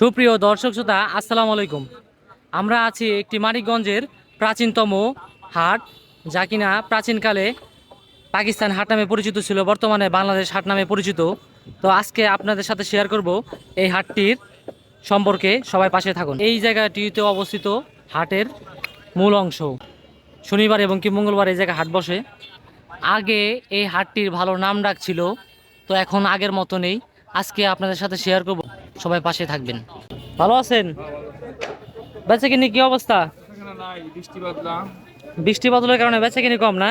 সুপ্রিয় দর্শক শ্রোতা আসসালামু আলাইকুম। আমরা আছি একটি মানিকগঞ্জের প্রাচীনতম হাট যা কিনা প্রাচীনকালে পাকিস্তান হাট নামে পরিচিত ছিল বর্তমানে বাংলাদেশ হাট নামে পরিচিত। তো আজকে আপনাদের সাথে শেয়ার করব এই হাটটির সম্পর্কে সবাই পাশে থাকুন। এই জায়গাটিতে অবস্থিত হাটের মূল অংশ। শনিবার এবং কি মঙ্গলবার এই জায়গায় হাট বসে। আগে এই হাটটির ভালো নাম ডাক ছিল তো এখন আগের মতো নেই। আজকে আপনাদের সাথে শেয়ার করব। সবাই পাশে থাকবেন। ভালো আছেন? বেচে কিনি কি অবস্থা? বৃষ্টি বাদলা বাদলের কারণে বেচে কিনি কম না?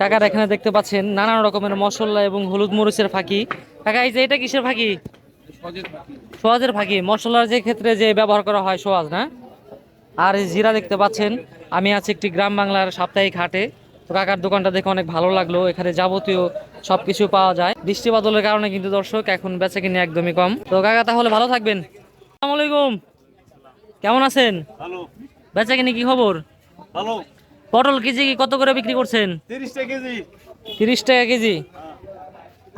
টাকার এখানে দেখতে পাচ্ছেন নানান রকমের মশলা এবং হলুদ মরিচের ফাঁকি। টাকা এই যে এটা কিসের ফাঁকি? সোয়াজের ফাঁকি। মশলার যে ক্ষেত্রে যে ব্যবহার করা হয় সোয়াজ, না? আর জিরা দেখতে পাচ্ছেন। আমি আছি একটি গ্রাম বাংলার সাপ্তাহিক হাটে। তো কাকার দোকানটা দেখে অনেক ভালো লাগল। এখানে যাবতীয় সব কিছু পাওয়া যায়। বৃষ্টি বাদলের কারণে কিন্তু দর্শক এখন বেচা কিনে একদমই কম। তো কাকা তাহলে ভালো থাকবেন। আসসালামু আলাইকুম। কেমন আছেন? বেচা কিনে কি খবর? ভালো। পটল কেজি কি কত করে বিক্রি করছেন? তিরিশ টাকা কেজি। তিরিশ টাকা কেজি।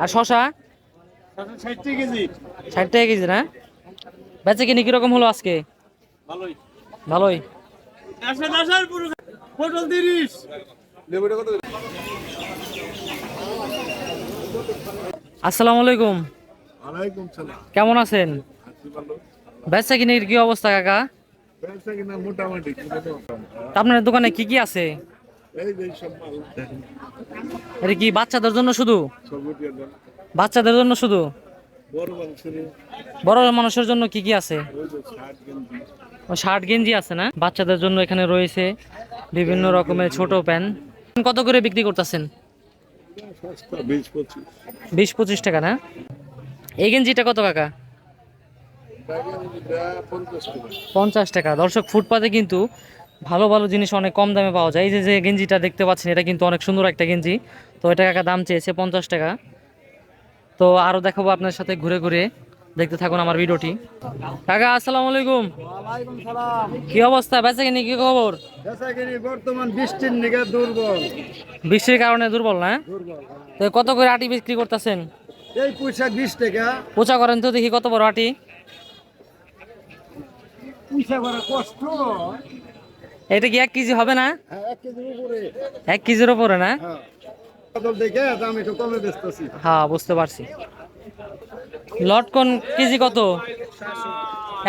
আর শশা ষাট টাকা কেজি। ষাট টাকা কেজি না? বেচা কিনে কীরকম হলো আজকে? ভালোই। ভালোই। আসেন আসেন পটল আসসালামু আলাইকুম। ওয়ালাইকুম সালাম। কেমন আছেন? বেচা কিনের কি অবস্থা কাকা? মোটামুটি আপনার দোকানে কি কি আছে? এটা কি বাচ্চাদের জন্য শুধু? বাচ্চাদের জন্য শুধু? বড় মানুষের জন্য কি কি আছে? শার্ট গেঞ্জি আছে না? বাচ্চাদের জন্য এখানে রয়েছে বিভিন্ন রকমের ছোট প্যান্ট। কত করে বিক্রি করতেছেন? বিশ পঁচিশ টাকা না? এই গেঞ্জিটা কত কাকা? পঞ্চাশ টাকা। দর্শক, ফুটপাতে কিন্তু ভালো ভালো জিনিস অনেক কম দামে পাওয়া যায়। এই যে যে গেঞ্জিটা দেখতে পাচ্ছেন, এটা কিন্তু অনেক সুন্দর একটা গেঞ্জি। তো এটা কাকা দাম চেয়েছে পঞ্চাশ টাকা। তো আরও দেখাবো আপনার সাথে ঘুরে ঘুরে। দেখতে থাকুন আমার ভিডিওটি। কাকা আসসালামু আলাইকুম। কি অবস্থা? বেঁচে কিনি কি খবর? বর্তমান বৃষ্টির নিগে দুর্বল। বৃষ্টির কারণে দুর্বল না? তো কত করে আটি বিক্রি করতেছেন? এই পুঁইশাক বিশ টাকা। পোচা করেন তো দেখি কত বড় আটি। কষ্ট। এটা কি এক কেজি হবে না? হ্যাঁ এক কেজির উপরে। না? হ্যাঁ। হ্যাঁ বুঝতে পারছি। লটকন কেজি কত?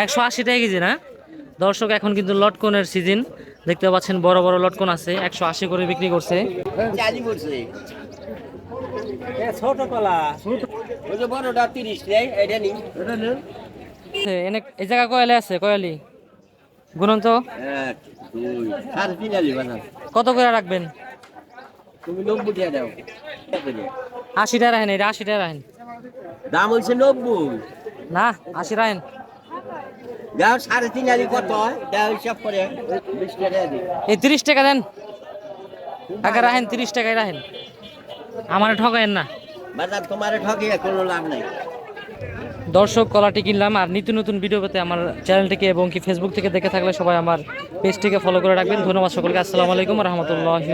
একশো আশি টাকা কেজি, না? দর্শক, এখন কিন্তু লটকনের সিজন দেখতে পাচ্ছেন বড় বড় লটকন আছে, একশো আশি করে বিক্রি করছে। এনে এই জায়গা কয়ালি আছে, কয়ালি? কত করে রাখবেন? আশি টাকা রাখেন এটা আশি টাকা রাখেন। দাম হচ্ছে নব্বই। না আশি রাখেন দাও সাড়ে তিন আলি কত? হয় দাও হিসাব করে বিশ টাকা এই তিরিশ টাকা দেন। টাকা রাখেন তিরিশ টাকায় রাখেন আমার ঠকায়েন না। বাজার তোমার ঠকে কোনো লাভ নাই। দর্শক কলাটি কিনলাম আর নিত্য নতুন ভিডিও পেতে আমার চ্যানেলটিকে এবং কি ফেসবুক থেকে দেখে থাকলে সবাই আমার পেজটিকে ফলো করে রাখবেন। ধন্যবাদ সকলকে। আসসালামু আলাইকুম রহমতুল্লাহি